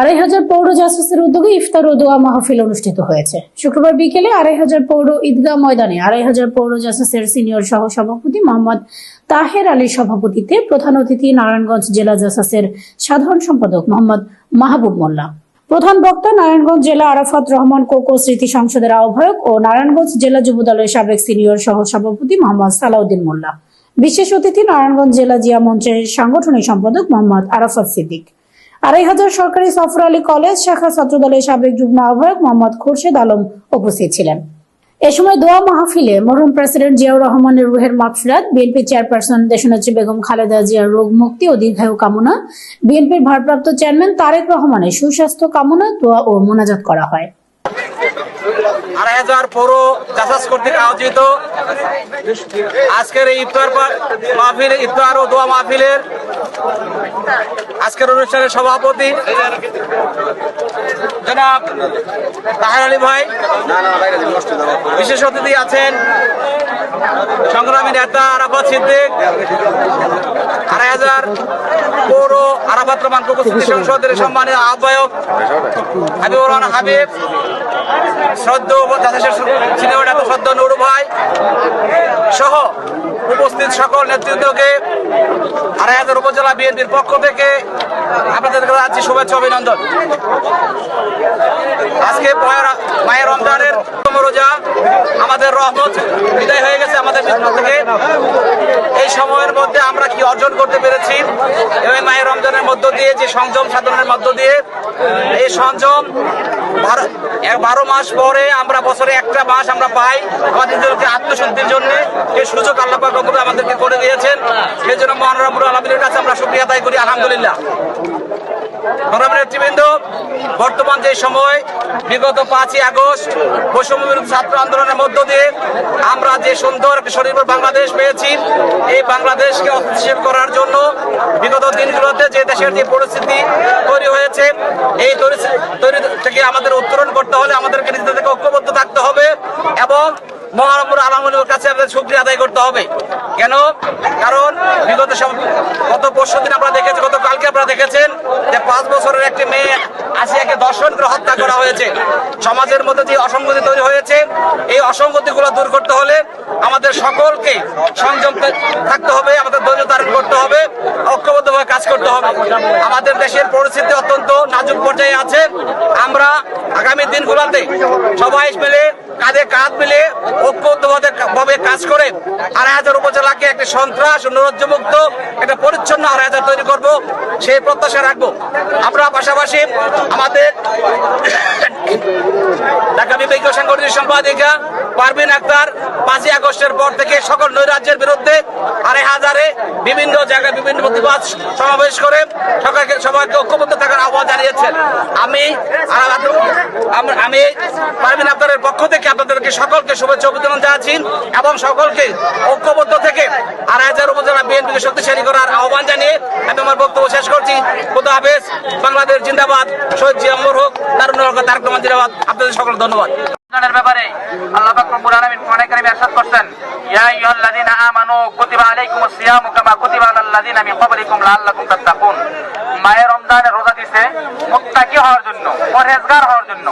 আড়াই হাজার পৌর জাসুসের উদ্যোগে ইফতার ও দোয়া মাহফিল অনুষ্ঠিত হয়েছে। শুক্রবার বিকেলে আড়াই হাজার পৌর ঈদগাহ ময়দানে আড়াই হাজার পৌর জাসুসের সিনিয়র সহ সভাপতি মোহাম্মদ তাহের আলীর সভাপতিতে প্রধান অতিথি নারায়ণগঞ্জ জেলা জাসাসের সাধারণ সম্পাদক মোহাম্মদ মাহবুব মোল্লা। প্রধান বক্তা নারায়ণগঞ্জ জেলা আরাফাত রহমান কোকো স্মৃতি সংসদের আহ্বায়ক ও নারায়ণগঞ্জ জেলা যুব দলের সাবেক সিনিয়র সহ সভাপতি মোহাম্মদ সালাউদ্দিন মোল্লা। বিশেষ অতিথি নারায়ণগঞ্জ জেলা জিয়া মঞ্চের সাংগঠনিক সম্পাদক মোহাম্মদ আরাফাত সিদ্দিক। আড়াই হাজার সরকারি সফর আলী কলেজ শাখা ছাত্রদলের সাবেক যুগ্ম আহ্বায়ক মোহাম্মদ খুরশেদ আলম উপস্থিত ছিলেন। এ সময় দোয়া মাহফিলে মরহুম প্রেসিডেন্ট জিয়াউর রহমানের রুহের মাগফিরাত বিএনপি চেয়ারপারসন দেশনেত্রী বেগম খালেদা জিয়ার রোগ মুক্তি ও দীর্ঘায়ু কামনা, বিএনপির ভারপ্রাপ্ত চেয়ারম্যান তারেক রহমানের সুস্বাস্থ্য কামনা, দোয়া ও মোনাজাত করা হয়। আড়াই হাজার পৌর চাষাস কর্তৃক আয়োজিত আজকের এই ইফতার মাহফিল ইফতার ও দোয়া মাহফিলের আজকের অনুষ্ঠানের সভাপতি জনাব তাহের আলী ভাই। বিশেষ অতিথি আছেন সংগ্রামী নেতা আরাফাত সিদ্দিক, আড়াই হাজার পৌর আরাফাত রহমান উপস্থিতি। সংসদের সম্মানিত আহ্বায়ক হাবিবুর রহমান হাবিব, শ্রদ্ধ সিনেমা শ্রদ্ধ নুরু ভাই সহ উপস্থিত সকল নেতৃত্বকে আড়াই হাজার উপজেলা বিএনপির পক্ষ থেকে আপনাদের কাছে আছি শুভেচ্ছা, অভিনন্দন। আজকে মায়ের রমজানের রোজা আমাদের রহমত বিদায় হয়ে গেছে আমাদের থেকে। এই সময়ের মধ্যে আমরা কি অর্জন করতে পেরেছি? এবং মায়ের রমজানের মধ্য দিয়ে যে সংযম সাধনের মধ্য দিয়ে এই সংযম এক বারো মাস পরে আমরা বছরে একটা মাস আমরা পাই আমাদের আত্মশুদ্ধির জন্য। এই সুযোগ আল্লাহ পাক আমাদেরকে করে দিয়েছেন। সেই জন্য মহান আলমিনের কাছে আমরা শুক্রিয়া আদায় করি, আলহামদুলিল্লাহ। নেতৃবৃন্দ, বর্তমান যে সময়, বিগত পাঁচই আগস্ট, বৈষম্য ছাত্র আন্দোলনের মধ্য দিয়ে আমরা যে সুন্দর স্বনির্ভর বাংলাদেশ পেয়েছি, এই বাংলাদেশকে অস্থিতিশীল করার জন্য বিগত দিনগুলোতে যে দেশের যে পরিস্থিতি তৈরি হয়েছে, এই তৈরি থেকে আমাদের উত্তরণ করতে হলে আমাদেরকে নিজেদেরকে ঐক্যবদ্ধ থাকতে হবে এবং মহানবুর আলমের কাছে আমাদের শুক্রিয়া আদায় করতে হবে। কেন? কারণ বিগত গত পরশু দিন আপনারা দেখেছেন, গত কালকে আপনারা দেখেছেন যে পাঁচ বছরের একটি মেয়ে আসিয়াকে দর্শন করে হত্যা করা হয়েছে। সমাজের মধ্যে যে অসঙ্গতি তৈরি হয়েছে এই অসঙ্গতিগুলো দূর করতে হলে আমাদের সকলকে সংযম থাকতে হবে, আমাদের ধৈর্য ধারণ করতে হবে, ঐক্যবদ্ধভাবে কাজ করতে হবে। আমাদের দেশের পরিস্থিতি অত্যন্ত নাজুক পর্যায়ে আছে। আমরা আগামী দিনগুলোতে সবাই মিলে কাঁধে কাঁধ মিলে ঐক্যবদ্ধভাবে কাজ করে আড়াই হাজার উপজেলাকে একটি সন্ত্রাস নৈরাজ্যমুক্ত, একটা পরিচ্ছন্ন আড়াই হাজার তৈরি করব, সেই প্রত্যাশা রাখব। আমরা পাশাপাশি আমাদের ঢাকা বিভাগীয় সাংগঠনিক সম্পাদিকা পারভিন আক্তার, পাঁচই আগস্টের পর থেকে সকল নৈরাজ্যের বিরুদ্ধে আড়াই হাজারে বিভিন্ন জায়গায় বিভিন্ন প্রতিবাদ সমাবেশ করে সবাইকে সবাইকে ঐক্যবদ্ধ থাকার আহ্বান জানিয়েছেন। আমি আমি পারভিন আক্তারের পক্ষ থেকে আপনাদেরকে সকলকে শুভেচ্ছা অভিনন্দন জানাচ্ছি এবং সকলকে ঐক্যবদ্ধ থেকে আড়াই হাজার উপজেলা বিএনপিকে শক্তিশালী করার আহ্বান জানিয়ে আমি আমার বক্তব্য শেষ করছি। খুদা হাফেজ। বাংলাদেশ জিন্দাবাদ। শহীদ জিয়া হোক। হোক তারক রহমান জিন্দাবাদ আপনাদের সকল ধন্যবাদ রমজানের ব্যাপারে আল্লাহ পাক রব্বুল আলামিন কোরআনে কারিমে ارشاد করছেন ইয়া আইয়ুহাল্লাযীনা আমানু কুতিবা আলাইকুমুস সিয়ামু কামা কুতিবা আলাল লাযীনা মিন ক্বাবলিকুম লাআল্লাকুম তাত্তাকুন মায়ের রমজানের রোজা দিছে মুত্তাকি হওয়ার জন্য পরহেজগার হওয়ার জন্য